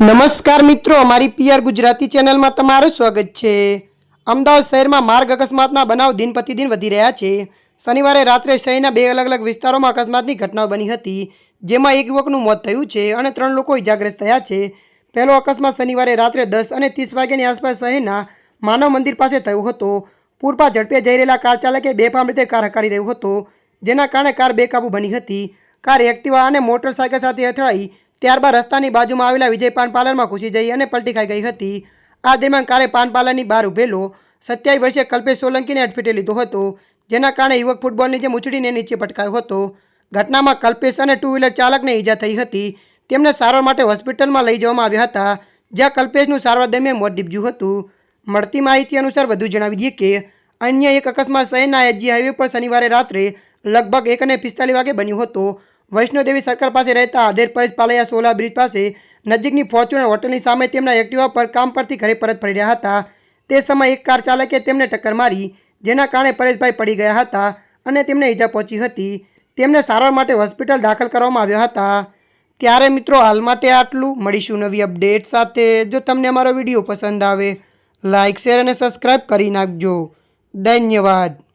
નમસ્કાર મિત્રો, અમારી પીઆર ગુજરાતી ચેનલમાં તમારું સ્વાગત છે. અમદાવાદ શહેરમાં માર્ગ અકસ્માતના બનાવ દિન પ્રતિદિન વધી રહ્યા છે. શનિવારે રાત્રે શહેરના બે અલગ અલગ વિસ્તારોમાં અકસ્માતની ઘટનાઓ બની હતી, જેમાં એક યુવકનું મોત થયું છે અને ત્રણ લોકો ઇજાગ્રસ્ત થયા છે. પહેલો અકસ્માત શનિવારે રાત્રે દસ અને ત્રીસ વાગ્યાની આસપાસ શહેરના માનવ મંદિર પાસે થયો હતો. પૂરપા ઝડપે જઈ રહેલા કાર ચાલકે બેફામ રીતે કાર હકારી રહ્યો હતો, જેના કારણે કાર બેકાબુ બની હતી. કાર એક્ટિવા અને મોટરસાયકલ સાથે અથડાઈ ત્યારબાદ રસ્તાની બાજુમાં આવેલા વિજય પાન પાર્લરમાં ઘૂસી જઈ અને પલટી ખાઈ ગઈ હતી. આ દરમિયાન કારે પાન પાર્લરની બહાર ઊભેલો સત્યાવીસ વર્ષીય કલ્પેશ સોલંકીને અડફેટે લીધો હતો, જેના કારણે યુવક ફૂટબોલની જેમ ઉછળીને નીચે પટકાયો હતો. ઘટનામાં કલ્પેશ અને ટુ વ્હીલર ચાલકને ઈજા થઈ હતી. તેમને સારવાર માટે હોસ્પિટલમાં લઈ જવામાં આવ્યા હતા, જ્યાં કલ્પેશનું સારવાર દરમિયાન મોત નીપજ્યું હતું. મળતી માહિતી અનુસાર વધુ જણાવી દઈએ કે, અન્ય એક અકસ્માત શહેરના એચજી હાઈવે પર શનિવારે રાત્રે લગભગ એક અને પિસ્તાલીસ વાગે બન્યો હતો. વૈષ્ણોદેવી સર્કલ પાસે રહેતા આધેર પરેશ પાલૈયા સોલા બ્રિજ પાસે નજીકની ફોર્ચ્યુનર હોટલની સામે તેમના એક્ટિવા પર કામ પરથી ઘરે પરત ફરી રહ્યા હતા. તે સમયે એક કાર ચાલકે તેમને ટક્કર મારી, જેના કારણે પરેશભાઈ પડી ગયા હતા અને તેમને ઈજા પહોંચી હતી. તેમને સારવાર માટે હોસ્પિટલ દાખલ કરવામાં આવ્યા હતા. ત્યારે મિત્રો, હાલ માટે આટલું. મળીશું નવી અપડેટ સાથે. જો તમને અમારો વીડિયો પસંદ આવે લાઇક શેર અને સબસ્ક્રાઈબ કરી નાખજો. ધન્યવાદ.